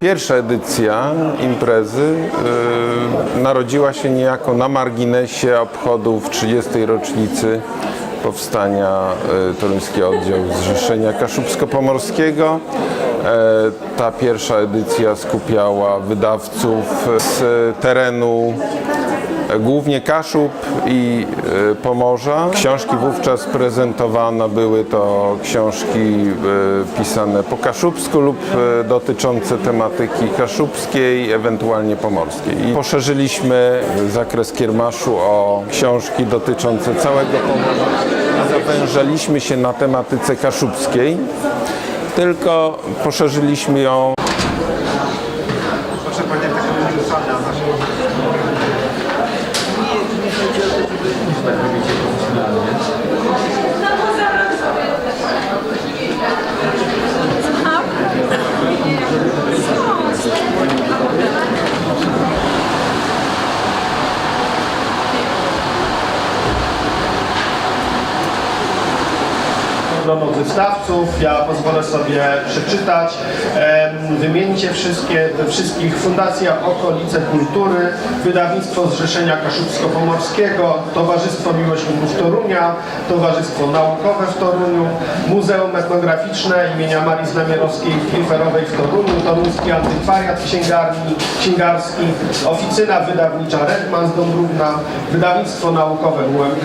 Pierwsza edycja imprezy y, narodziła się niejako na marginesie obchodów 30. rocznicy powstania y, Toruńskiego Oddziału Zrzeszenia Kaszubsko-Pomorskiego. E, Ta pierwsza edycja skupiała wydawców z terenu e, głównie Kaszub i e, Pomorza. Książki wówczas prezentowane były to książki pisane po kaszubsku lub dotyczące tematyki kaszubskiej, ewentualnie pomorskiej. I poszerzyliśmy zakres kiermaszu o książki dotyczące całego Pomorza. Zawężaliśmy się na tematyce kaszubskiej, tylko poszerzyliśmy ją. Proszę Panie, tak ruszane na naszym grono wystawców. Ja pozwolę sobie przeczytać. Wymienicie wszystkie, wszystkich Fundacja Okolice Kultury, Wydawnictwo Zrzeszenia Kaszubsko-Pomorskiego, Towarzystwo Miłośników Torunia, Towarzystwo Naukowe w Toruniu, Muzeum Etnograficzne imienia Marii Znamierowskiej Kliferowej w Toruniu, Toruński Antykwariat Księgarni, Księgarski, Oficyna Wydawnicza Redman z Dąbrówna, Wydawnictwo Naukowe UMK,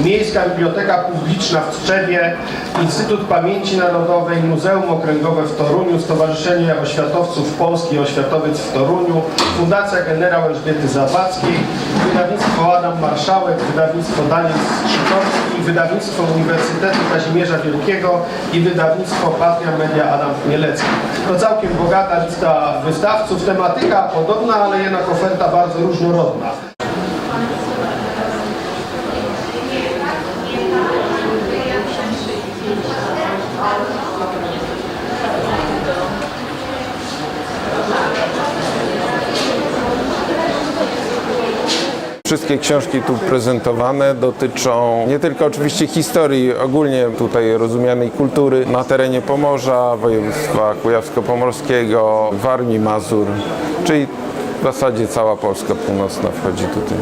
Miejska Biblioteka Publiczna w Tczewie, Instytut Pamięci Narodowej, Muzeum Okręgowe w Toruniu, Stowarzyszenie Oświatowców Polski Oświatowiec w Toruniu, Fundacja Generał Elżbiety Zawadzkiej, Wydawnictwo Adam Marszałek, Wydawnictwo Daniel Strzykowski, Wydawnictwo Uniwersytetu Kazimierza Wielkiego i Wydawnictwo Patria Media Adam Chmielecki. To całkiem bogata lista wystawców, tematyka podobna, ale jednak oferta bardzo różnorodna. Wszystkie książki tu prezentowane dotyczą nie tylko oczywiście historii, ogólnie tutaj rozumianej kultury na terenie Pomorza, województwa kujawsko-pomorskiego, Warmii, Mazur, czyli w zasadzie cała Polska północna wchodzi tutaj.